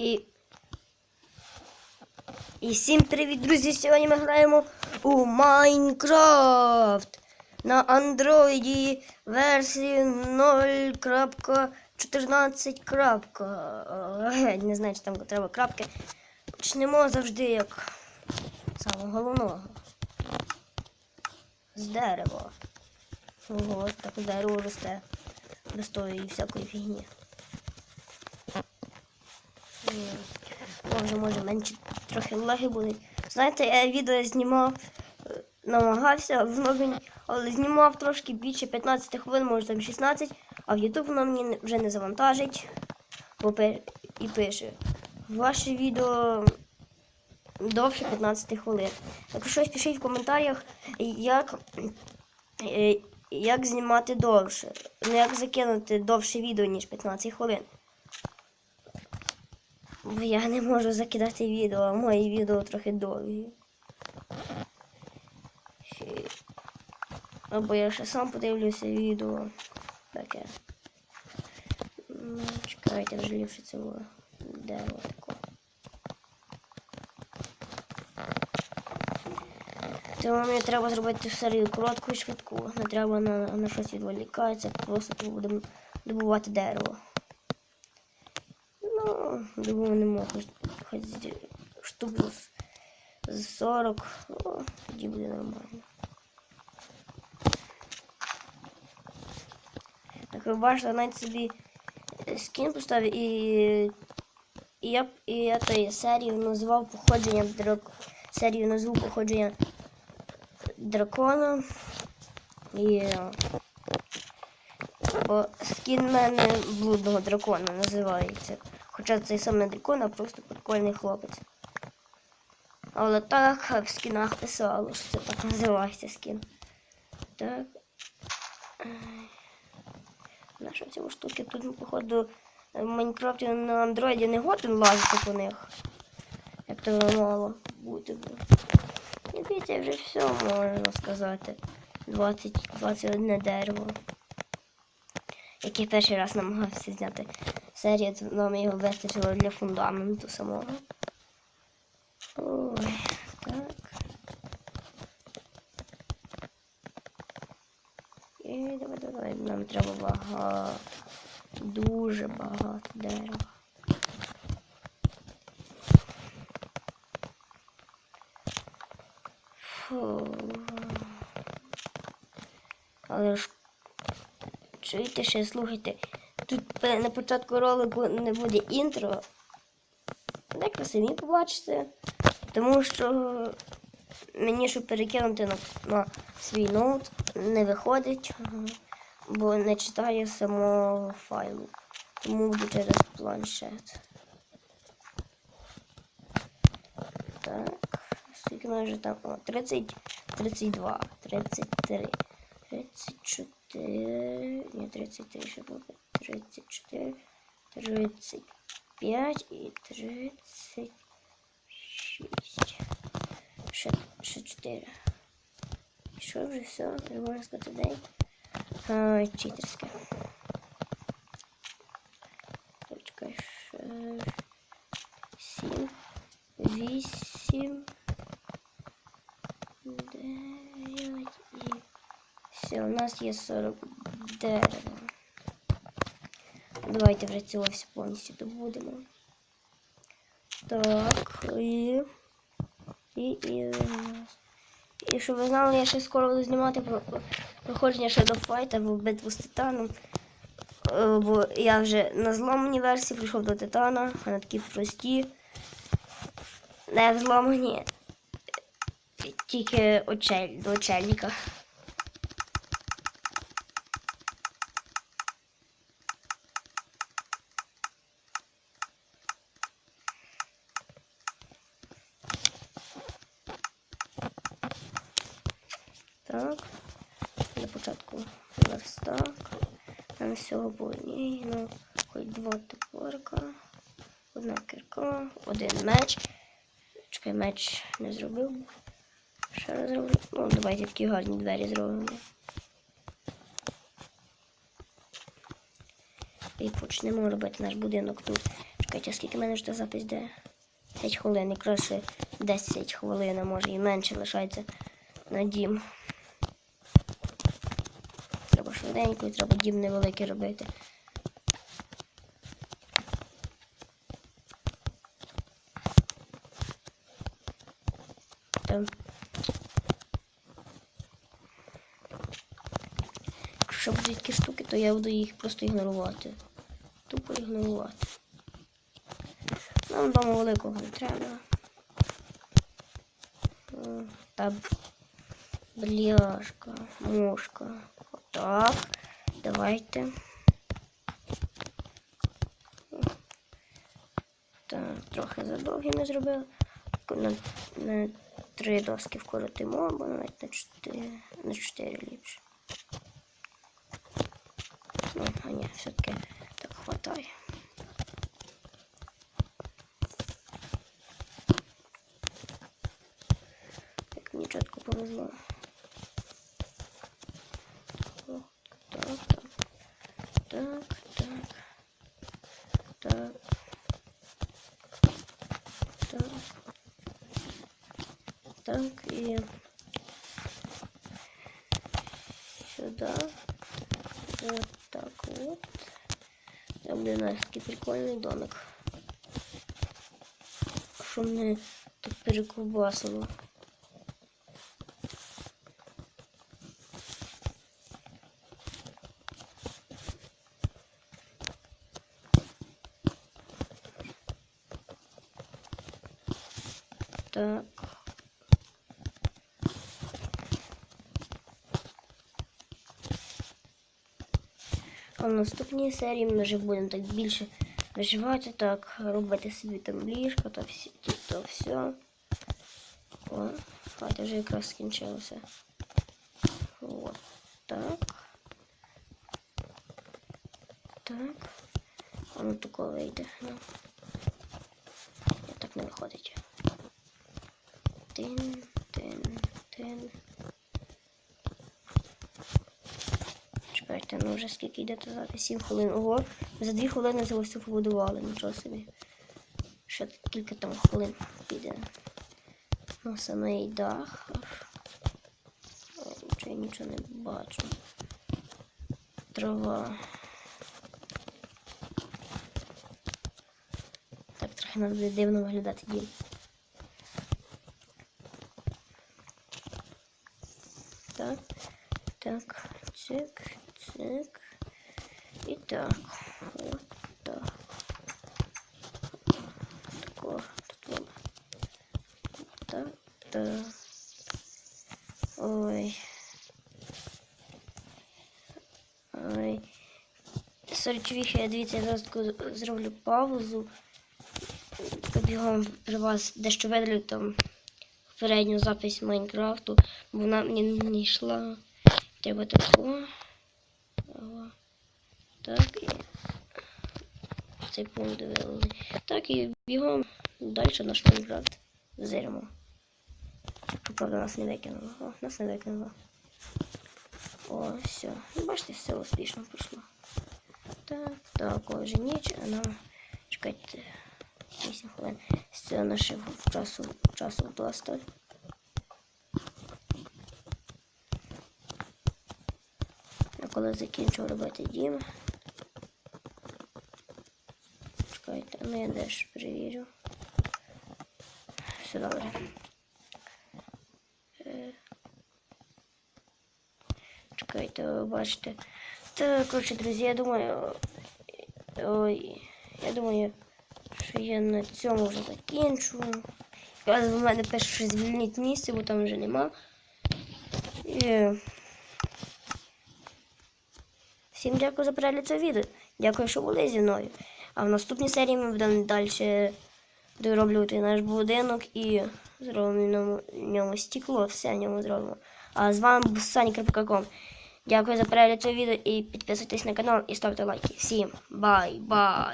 І. І всім привіт, друзі! Сьогодні ми граємо у Майнкрафт на андроїді версії 0.14. Не знаю, чи там треба крапки. Почнемо завжди як самого головного. З дерева. Ого, так дерево росте. Без тої всякої фігні. Може, може, менше трохи лаги будуть. Знаєте, я відео знімав, е, намагався влогень, але знімав трошки більше 15 хвилин, може там 16, а в YouTube воно мені вже не завантажить. І пише. Ваше відео довше 15 хвилин. Якщо щось пишіть в коментарях, як, е, як знімати довше. Ну, як закинути довше відео, ніж 15 хвилин. Бо я не можу закидати відео, а мої відео трохи довгі. Або я ще сам подивлюся відео. Таке. Чекайте, вже ліпше це було. Дерево таке. Тому мені треба зробити серію коротку і швидку. Не треба на, на щось відволікатися, просто будемо добувати дерево. Ну, думаю, не можу. З- штук з- з 40. О, тоді буде нормально. Так ви бачите, навіть собі е, скін поставив і. І я, і я тої серію назвав походження драк... серію назву походження дракона. І. Бо скін в мене блудного дракона називається. Хоча це саме дракон, а просто прикольний хлопець. Але так в скінах писало, що це так називається скін. Так. На що ці штуки? Тут, походу, в Майнкрафті на андроїді не годен лазити по них. Як то мало бути. І дивіться, вже все можна сказати. 20, 21 дерево. Який перший раз намагався зняти серію, то нам його вистачило для фундаменту самого. Ой, так. І давай, давай, нам треба багато. Дуже багато дерева. Фу. Але ж чуєте ще, слухайте. Тут на початку ролику не буде інтро. Так ви самі побачите. Тому що мені, щоб перекинути на, на свій ноут, не виходить, бо не читає самого файлу. Тому буду через планшет. Так, скільки ми вже там? О, 30, 32, 33, 34, ні, 33, ще було. 34, 35 і 36. Ще, ще 4. І що вже все? Не можна сказати день. А, читерське. Почекай, ще 7, 8, 9 і все, у нас є 40 дерева. Давайте вже цього все повністю добудемо. Так, і. І, і, і щоб ви знали, я ще скоро буду знімати про проходження Shadow Fight або битву з титаном. Е, Бо я вже на зламаній версії прийшов до титана, а такі прості. Не зламані. Тільки очель, до очельника. Так. Для початку верстак. Там всього ну, хоч два топорика, одна кирка, один меч. Чекай, меч не зробив. Ще раз зроблю. Ну, давайте такі гарні двері зробимо. І почнемо робити наш будинок тут. Чекайте, скільки мене ж та запись де? 5 хвилин, якраз ще 10 хвилин, а може і менше лишається на дім. Швиденько треба дім невеликий робити. Якщо будуть такі штуки, то я буду їх просто ігнорувати. Тупо ігнорувати. Нам дому великого не треба. Та бляшка, мушка. Так, давайте. Так, трохи задовгі ми зробили. На, на три доски вкоротимо, або навіть на чотири, на чотири ліпше. Ну, а ні, все-таки так хватає. Так, чітко повезло. О, Так, так. Так, так. Так. Так. Так, і сюди. Вот так вот. Там буде у нас такий прикольний домик. Що мене тут перековбасило. Так. А в наступній серії ми вже будемо так більше виживати, так, робити собі там ліжко та всі, то все. О, хата вже якраз скінчилася. От так. Так. Воно тако вийде. Ну. Ні, так не виходить. Тин, тин, тин. Чекайте, ну вже скільки йде то запис? 7 хвилин. Ого, за 2 хвилини це ось побудували, нічого собі. Ще кілька там хвилин піде. Ну, самий дах. Нічого, нічого не бачу. Трава. Так, трохи буде дивно виглядати дім. Так, так, цик, цик. І так. От так. Тако, тут. Так, так. Ой. Ой. Сорочовіше, я дивіться, я зараз зроблю паузу. Тако Бігом при вас дещо видалю там передню запись Майнкрафту, бо вона мені не йшла. Треба таку. Ага. Так і цей пункт вивели. Так і бігом далі наш Майнкрафт зиримо. Правда, нас не викинуло. О, нас не викинуло. О, все. Ну, Бачите, все успішно пройшло. Так, так, вже ніч, а нам чекайте 8 хвилин. Цього нашого часу, часу вдосталь. Коли закінчу робити дім. Чекайте, ну я дещо перевірю. Все добре. Е, Чекайте, ви бачите. Так, коротше, друзі, я думаю. Ой, я думаю, що я на цьому вже закінчу. Якраз в мене пише, що звільніть місце, бо там вже нема. І... Всім дякую за перегляд цього відео. Дякую, що були зі мною. А в наступній серії ми будемо далі дороблювати наш будинок і зробимо в ньому, стекло, все в ньому зробимо. А з вами був Сані Крапкаком. Дякую за перегляд цього відео і підписуйтесь на канал і ставте лайки. Всім бай-бай!